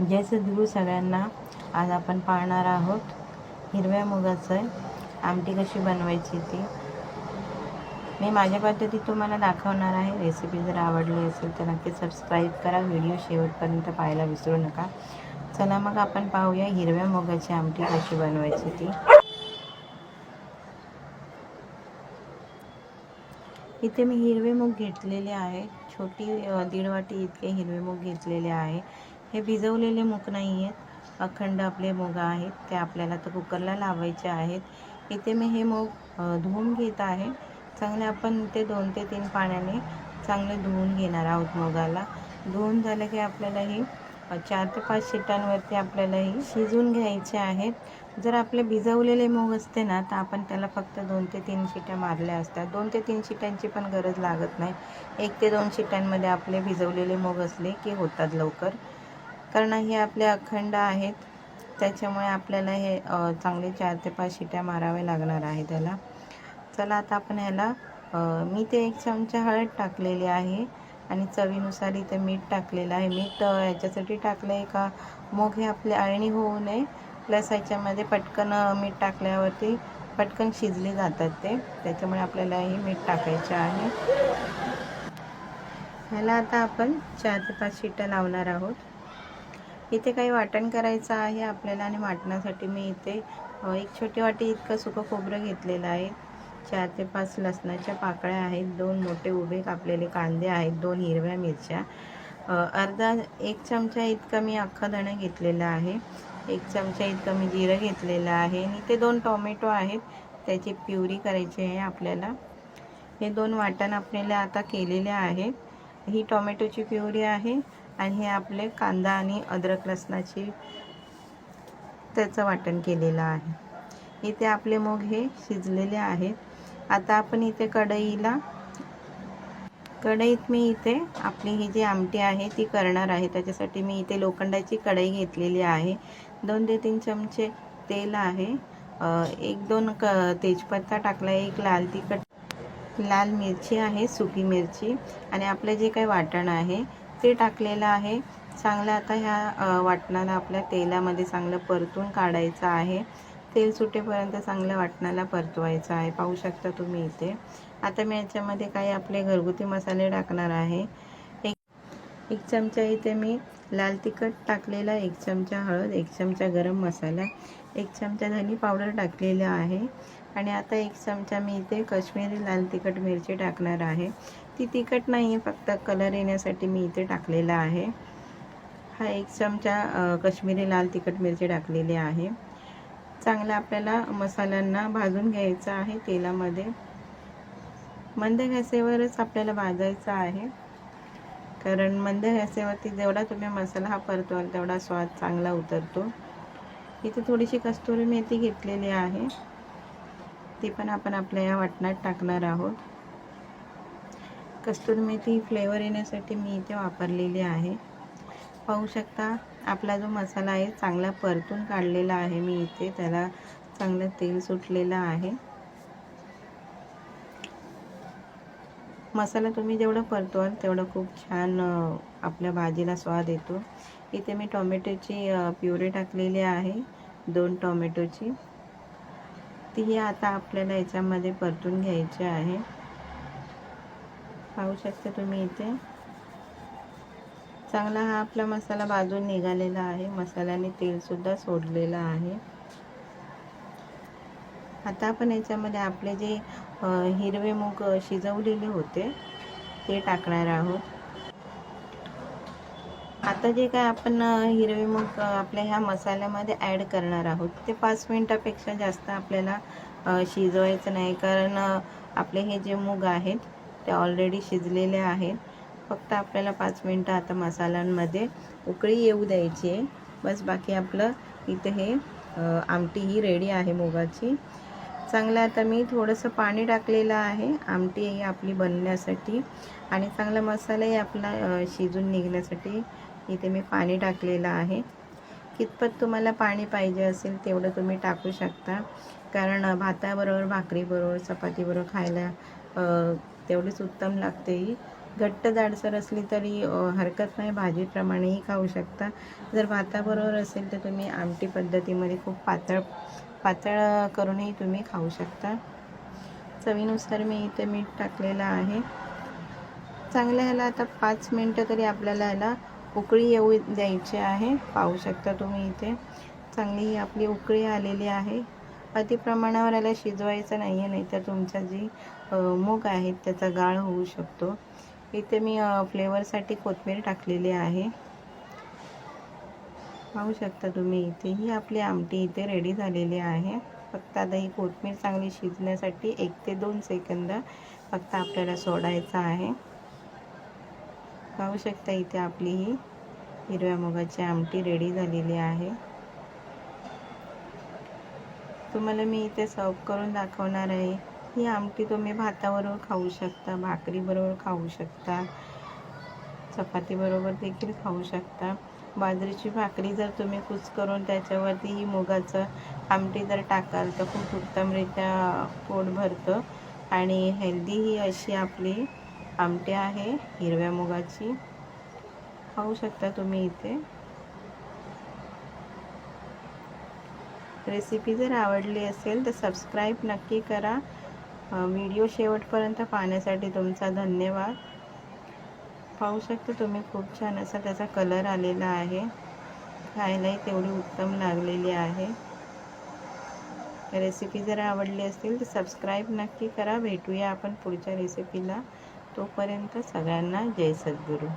जय सद्गुरू सगळ्यांना. आज आपण पाहणार आहोत हिरव्या मुगाचं आमटी कशी बनवायची ती. मी माझ्या पद्धतीत तुम्हाला दाखवणार आहे. रेसिपी जर आवडली असेल तर नक्की सबस्क्राईब करा. व्हिडिओ शेवटपर्यंत पाहायला विसरू नका. चला मग आपण पाहूया हिरव्या मुगाची आमटी कशी बनवायची ती. इथे मी हिरवे मूग घेतलेले आहे. छोटी दीड वाटी इतके हिरवे मूग घेतलेले आहे. हे भिजवलेले मूग नाही आहेत अखंड आपले मूग आहेत. ते आपल्याला तर कुकरला लावायचे आहेत. इथे मी हे मूग धुवून घेत आहे. चांगले आपण ते दोन ते तीन पाण्याने चांगले धुवून घेणार आहोत मुगाला. धुवून झालं की आपल्याला ही चार ते पाच शिटांवरती आपल्याला ही शिजवून घ्यायचे आहेत. जर आपले भिजवलेले मूग असते ना तर आपण त्याला फक्त दोन ते तीन शिट्या मारल्या असतात दोन ते तीन शिट्यांची पण गरज लागत नाही. एक ते दोन शिट्यांमध्ये आपले भिजवलेले मूग असले की होतात लवकर. कारण हे आपले अखंड आहेत. त्याच्यामुळे आपल्याला हे चांगले चार ते पाच शिट्या माराव्या लागणार आहे त्याला चला आता आपण ह्याला मी ते एक चमचा हळद टाकलेली आहे आणि चवीनुसार इथे मीठ टाकलेलं आहे. मीठ याच्यासाठी टाकलं आहे का? मूग हे आपले अळणी होऊ नये. प्लस याच्यामध्ये पटकन मीठ टाकल्यावरती पटकन शिजले जातात ते. त्याच्यामुळे आपल्याला हे मीठ टाकायचे आहे. ह्याला आता आपण चार ते पाच शिट्या लावणार आहोत. इथे काही वाटण करायचं आहे आपल्याला आणि वाटणासाठी मी इथे एक छोटी वाटी इतकं सुकं खोबरं घेतलेलं आहे. चार ते पाच लसणाच्या पाकळ्या आहेत. दोन मोठे उभे कापलेले कांदे आहेत. दोन हिरव्या मिरच्या. अर्धा एक चमचा इतका मी अख्खा धणं घेतलेला आहे. एक चमचा इतकं मी जिरं घेतलेलं आहे आणि ते दोन टोमॅटो आहेत. त्याची प्युरी करायची आहे आपल्याला. हे दोन वाटण आपल्याला आता केलेले आहेत ही टोमॅटोची प्युरी आहे. आणि हे आपले कांदा आणि अद्रक लसणाची त्याचं वाटण केलेलं आहे. इथे आपले मग हे शिजलेले आहेत. आता आपण इथे कढईला कढईत मी इथे आपली ही जी आमटी आहे ती करणार आहे. त्याच्यासाठी मी इथे लोखंडाची कढई घेतलेली आहे. दोन ते तीन चमचे तेल आहे. एक दोन क तेजपत्ता टाकला आहे एक लाल तिखट लाल मिरची आहे सुकी मिरची. आणि आपलं जे काही वाटण आहे ते टाकलेलं आहे. चांगलं आता ह्या वाटणाला आपल्या तेलामध्ये चांगलं परतून काढायचं आहे. तेल सुटेपर्यंत चांगलं वाटणाला परतवायचं आहे. पाहू शकता तुम्ही इथे. आता मी याच्यामध्ये काही आपले घरगुती मसाले टाकणार आहे. एक एक चमचा इथे मी लाल तिखट टाकलेला एक चमचा हळद एक चमचा गरम मसाला एक चमचा धनी पावडर टाकलेला आहे. आणि आता एक चमचा मी इथे कश्मीरी लाल तिखट मिरची टाकणार आहे. ती तिखट नाही आहे फक्त कलर येण्यासाठी मी इथे टाकलेला आहे. हा एक चमचा कश्मीरी लाल तिखट मिरची टाकलेली आहे. चांगलं आपल्याला मसाल्यांना भाजून घ्यायचं आहे तेलामध्ये. मंद गॅसेवरच आपल्याला भाजायचा आहे. कारण मंद गॅसेवरती जेवढा तुम्ही मसाला हा परतवाल तेवढा स्वाद चांगला उतरतो. इथे थोडीशी कस्तुरी मेथी घेतलेली आहे. ती पण आपण आपल्या या वाटणात टाकणार आहोत. कस्तुरी मेथी फ्लेवर येण्यासाठी मी इथे वापरलेली आहे. पाहू शकता आपला जो मसाला आहे चांगला परतून काढलेला आहे मी इथे. त्याला चांगलं तेल सुटलेलं आहे. मसाला तुम्ही जेवढं परतवाल तेवढं खूप छान आपल्या भाजीला स्वाद येतो. इथे मी टोमॅटोची अ, प्युरे टाकलेली आहे दोन टोमॅटोची. ती आता आपल्याला याच्यामध्ये परतून घ्यायची आहे. पाहू शकता तुम्ही इथे. चांगला हा आपला मसाला बाजून निघालेला आहे. मसाल्याने तेलसुद्धा सोडलेलं आहे. आता आपण याच्यामध्ये आपले जे हिरवे मूग शिजवलेले होते ते टाकणार आहोत. आता जे काय आपण हिरवे मूग आपल्या ह्या मसाल्यामध्ये ॲड करणार आहोत ते पाच मिनटापेक्षा जास्त आपल्याला शिजवायचं नाही. कारण आपले हे जे मूग आहेत ते ऑलरेडी शिजलेल्या आहेत. फक्त आपल्याला पाच मिनटं आता मसाल्यांमध्ये उकळी येऊ द्यायची आहे. बस बाकी आपलं इथे हे आमटी ही रेडी आहे मुगाची. चांगलं आता मी थोडंसं पाणी टाकलेलं आहे. आमटी ही आपली बनण्यासाठी आणि चांगला मसालाही आपला शिजून निघण्यासाठी इथे मी पाणी टाकलेलं आहे. कितपत तुम्हाला पाणी पाहिजे असेल तेवढं तुम्ही टाकू शकता. कारण भाताबरोबर भाकरीबरोबर चपातीबरोबर खायला तेवढीच उत्तम लागते ही. घट्ट जाडसर असली तरी हरकत नाही. भाजीप्रमाणेही खाऊ शकता. जर भाताबरोबर असेल तर तुम्ही आमटी पद्धतीमध्ये खूप पातळ पातळ करूनही तुम्ही खाऊ शकता. चवीनुसार मी इथे मीठ टाकलेलं आहे. चांगलं ह्याला आता पाच मिनटं तरी आपल्याला ह्याला उकळी येऊ द्यायची आहे. पाहू शकता तुम्ही इथे. चांगली ही आपली उकळी आलेली आहे. अति प्रमाणावर याला शिजवायचं नाही आहे नाहीतर तुमचा जी मूग आहे त्याचा गाळ होऊ शकतो. इथे मी फ्लेवरसाठी कोथमीर टाकलेली आहे. पाहू शकता तुम्ही इथे. ही आपली आमटी इथे रेडी झालेली आहे. फक्त आता ही कोथमीर चांगली शिजण्यासाठी एक ते दोन सेकंद फक्त आपल्याला सोडायचं आहे. पाहू शकता इथे आपली ही हिरव्या मुगाची आमटी रेडी झालेली आहे. तुम्हाला मी इथे सर्व करून दाखवणार आहे. ही आमटी तुम्ही भाताबरोबर खाऊ शकता भाकरीबरोबर खाऊ शकता चपातीबरोबर देखील खाऊ शकता. बाजरीची भाकरी जर तुम्ही कुच करून त्याच्यावरती ही मुगाचं आमटी जर टाकाल तर खूप उत्तमरित्या पोट भरतं. आणि हेल्दी ही अशी आपली आमटी आहे हिरव्या मुगाची. खाऊ शकता तुम्ही इथे. रेसिपी जर आवडली असेल तर सबस्क्राईब नक्की करा. व्हिडिओ शेवटपर्यंत पाहण्यासाठी तुमचा धन्यवाद. पाहू शकता तुम्ही खूप छान असा त्याचा कलर आलेला आहे. खायलाही तेवढी उत्तम लागलेली आहे. रेसिपी जर आवडली असेल तर सबस्क्राईब नक्की करा. भेटूया आपण पुढच्या रेसिपीला तोपर्यंत सगळ्यांना जय सद्गुरू.